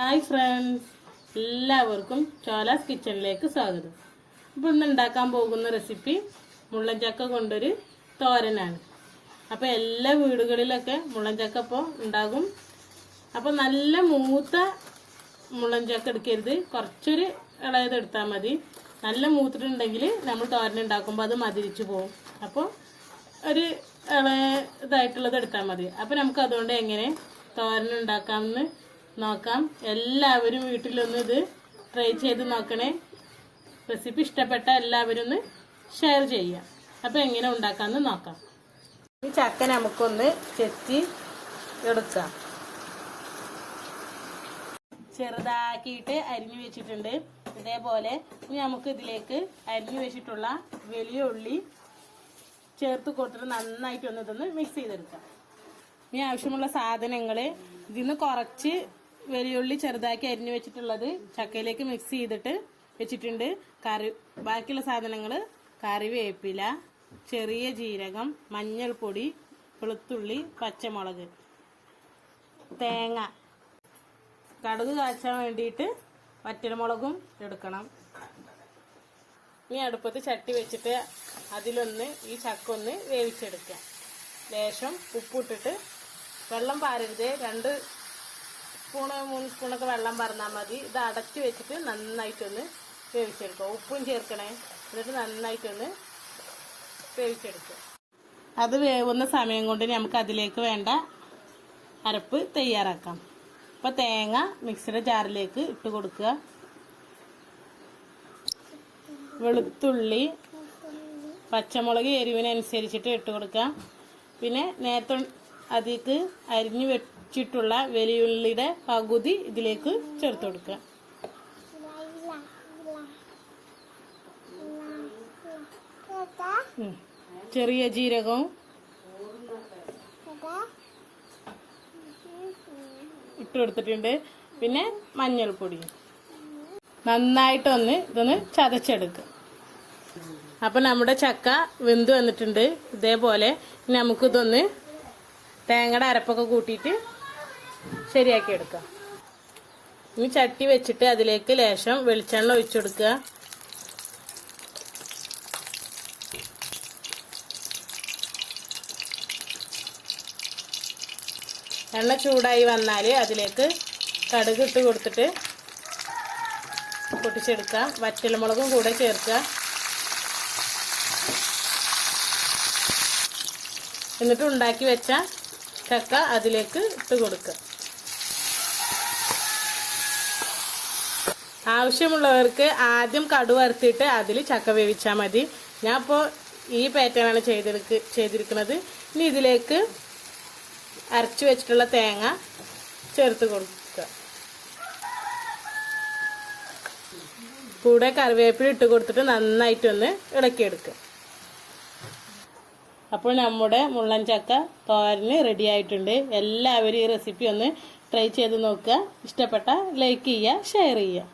Hi friends എല്ലാവർക്കും ചോലാസ് കിച്ചണിലേക്ക് സ്വാഗതം. ഇപ്പം ഇന്ന് ഉണ്ടാക്കാൻ പോകുന്ന റെസിപ്പി മുള്ളഞ്ചക്ക കൊണ്ടൊരു തോരനാണ്. അപ്പോൾ എല്ലാ വീടുകളിലൊക്കെ മുള്ളഞ്ചക്ക ഇപ്പോൾ ഉണ്ടാകും. അപ്പോൾ നല്ല മൂത്ത മുള്ളഞ്ചക്ക എടുക്കരുത്. കുറച്ചൊരു ഇളയത് എടുത്താൽ മതി. നല്ല മൂത്തിട്ടുണ്ടെങ്കിൽ നമ്മൾ തോരൻ ഉണ്ടാക്കുമ്പോൾ അത് മതിരിച്ചു പോകും. അപ്പോൾ ഒരു ഇളയതായിട്ടുള്ളത് എടുത്താൽ മതി. അപ്പോൾ നമുക്ക് അതുകൊണ്ട് എങ്ങനെ തോരൻ ഉണ്ടാക്കാമെന്ന് നോക്കാം. എല്ലാവരും വീട്ടിലൊന്ന് ഇത് ട്രൈ ചെയ്ത് നോക്കണേ. റെസിപ്പി ഇഷ്ടപ്പെട്ട എല്ലാവരും ഒന്ന് ഷെയർ ചെയ്യാം അപ്പോൾ എങ്ങനെ ഉണ്ടാക്കാമെന്ന് നോക്കാം. ഈ ചക്ക നമുക്കൊന്ന് ചെത്തി എടുക്കാം. ചെറുതാക്കിയിട്ട് അരിഞ്ഞു വെച്ചിട്ടുണ്ട്. ഇതേപോലെ ഇനി നമുക്ക് ഇതിലേക്ക് അരിഞ്ഞു വെച്ചിട്ടുള്ള വലിയ ഉള്ളി ചേർത്ത് കൊടുത്തിട്ട് നന്നായിട്ട് ഒന്ന് ഇതൊന്ന് മിക്സ് ചെയ്തെടുക്കാം. ഇനി ആവശ്യമുള്ള സാധനങ്ങൾ ഇതിന്ന് കുറച്ച് വലിയുള്ളി ചെറുതാക്കി അരിഞ്ഞു വെച്ചിട്ടുള്ളത് ചക്കയിലേക്ക് മിക്സ് ചെയ്തിട്ട് വെച്ചിട്ടുണ്ട്. കറി ബാക്കിയുള്ള സാധനങ്ങൾ കറിവേപ്പില ചെറിയ ജീരകം മഞ്ഞൾപ്പൊടി വെളുത്തുള്ളി പച്ചമുളക് തേങ്ങ. കടുക് കാച്ചാൻ വേണ്ടിയിട്ട് വറ്റൽമുളകും എടുക്കണം. ഇനി അടുപ്പത്ത് ചട്ടി വെച്ചിട്ട് അതിലൊന്ന് ഈ ചക്ക ഒന്ന് വേവിച്ചെടുക്കാം. ലേശം ഉപ്പിട്ടിട്ട് വെള്ളം പാരരുത്. രണ്ട് സ്പൂണ് മൂന്ന് സ്പൂണൊക്കെ വെള്ളം പറഞ്ഞാൽ മതി. ഇത് അടച്ച് വെച്ചിട്ട് നന്നായിട്ടൊന്ന് വേവിച്ചെടുക്കുക. ഉപ്പും ചേർക്കണേ. എന്നിട്ട് നന്നായിട്ടൊന്ന് വേവിച്ചെടുക്കുക. അത് വേവുന്ന സമയം കൊണ്ട് നമുക്ക് അതിലേക്ക് വേണ്ട അരപ്പ് തയ്യാറാക്കാം. അപ്പോൾ തേങ്ങ മിക്സിയുടെ ജാറിലേക്ക് ഇട്ട് കൊടുക്കുക. വെളുത്തുള്ളി പച്ചമുളക് എരിവിനനുസരിച്ചിട്ട് ഇട്ട് കൊടുക്കാം പിന്നെ നേരത്തെ അതിലേക്ക് അരിഞ്ഞു വെച്ചിട്ടുള്ള വലിയുള്ളിയുടെ പകുതി ഇതിലേക്ക് ചേർത്ത് കൊടുക്കുക. ചെറിയ ജീരകവും ഇട്ട് കൊടുത്തിട്ടുണ്ട്. പിന്നെ മഞ്ഞൾപ്പൊടിയും നന്നായിട്ടൊന്ന് ഇതൊന്ന് ചതച്ചെടുക്കുക അപ്പം നമ്മുടെ ചക്ക വെന്ത് വന്നിട്ടുണ്ട്. ഇതേപോലെ നമുക്കിതൊന്ന് തേങ്ങയുടെ അരപ്പൊക്കെ കൂട്ടിയിട്ട് ശരിയാക്കി എടുക്കുക ഇനി ചട്ടി വെച്ചിട്ട് അതിലേക്ക് ലേശം വെളിച്ചെണ്ണ ഒഴിച്ചു കൊടുക്കുക എണ്ണ ചൂടായി വന്നാൽ അതിലേക്ക് കടുക് ഇട്ട് കൊടുത്തിട്ട് പൊട്ടിച്ചെടുക്കുക വറ്റൽമുളകും കൂടെ ചേർക്കുക എന്നിട്ട് ഉണ്ടാക്കി വെച്ച ചക്ക അതിലേക്ക് ഇട്ട് കൊടുക്കുക. ആവശ്യമുള്ളവർക്ക് ആദ്യം കടു വറുത്തിട്ട് അതിൽ ചക്ക വേവിച്ചാൽ മതി. ഞാൻ ഇപ്പോൾ ഈ പാറ്റേണാണ് ചെയ്തെടുക്ക് ചെയ്തിരിക്കുന്നത്. ഇനി ഇതിലേക്ക് അരച്ചു വെച്ചിട്ടുള്ള തേങ്ങ ചേർത്ത് കൊടുക്കുക. കൂടെ കറിവേപ്പില ഇട്ട് കൊടുത്തിട്ട് നന്നായിട്ടൊന്ന് ഇളക്കിയെടുക്കുക. അപ്പോൾ നമ്മുടെ മുള്ളൻ ചക്ക തോരന് റെഡി ആയിട്ടുണ്ട്. എല്ലാവരും ഈ റെസിപ്പി ഒന്ന് ട്രൈ ചെയ്ത് നോക്കുക. ഇഷ്ടപ്പെട്ട ലൈക്ക് ചെയ്യുക ഷെയർ ചെയ്യുക.